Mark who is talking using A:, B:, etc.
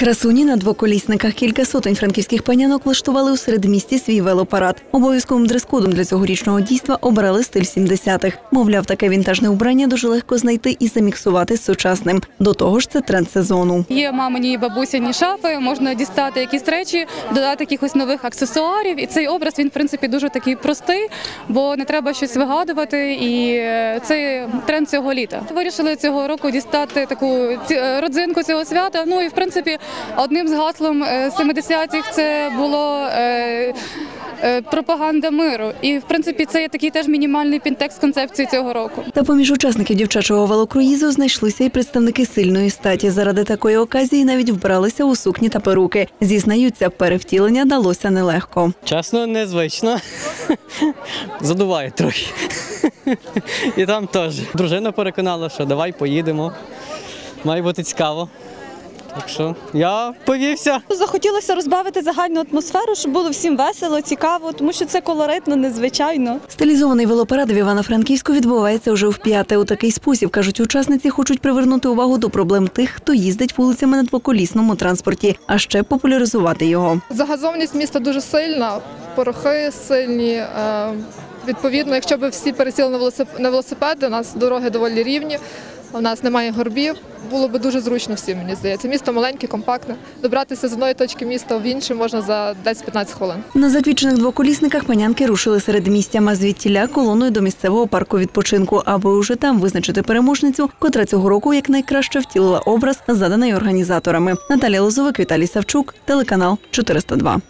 A: Красуні на двоколісниках кілька сотень франківських панянок влаштували у середмісті свій велопарад. Обов'язковим дрес-кодом для цьогорічного дійства обрали стиль 70-х. Мовляв, таке вінтажне убрання дуже легко знайти і заміксувати з сучасним. До того ж, це тренд сезону.
B: Є мамині і бабусяні шафи, можна дістати якісь речі, додати якихось нових аксесуарів. І цей образ він в принципі дуже такий простий, бо не треба щось вигадувати. І е, це тренд цього літа. Вирішили цього року дістати таку е, родзинку цього свята. Ну і в принципі, одним з гаслом е, 70-х це було. е, е, Пропаганда миру, і в принципі це є такий теж мінімальний підтекст концепції цього року.
A: Та поміж учасників дівчачого велокруїзу знайшлися і представники сильної статі. Заради такої оказії навіть вбралися у сукні та перуки. Зізнаються, перевтілення далося нелегко.
C: Чесно, незвично. Задуває трохи. І там теж. Дружина переконала, що давай поїдемо. Має бути цікаво. Так що я повівся.
D: Захотілося розбавити загальну атмосферу, щоб було всім весело, цікаво, тому що це колоритно, незвичайно.
A: Стилізований велопарад в Івано-Франківську відбувається вже вп'яте. У такий спосіб кажуть, учасниці хочуть привернути увагу до проблем тих, хто їздить вулицями на двоколісному транспорті, а ще популяризувати його.
E: Загазованість міста дуже сильна, порохи сильні. е, Відповідно, якщо б всі пересіли на велосипеди, у нас дороги доволі рівні, у нас немає горбів. Було б дуже зручно всім, мені здається. Місто маленьке, компактне. Добратися з одної точки міста в іншу можна за 10-15 хвилин.
A: На заквічених двоколісниках панянки рушили серед містя, а звідтіля колоною до місцевого парку відпочинку, аби уже там визначити переможницю, котра цього року як найкраще втілила образ, заданий організаторами. Наталія Лозовик, Віталій Савчук, телеканал 402.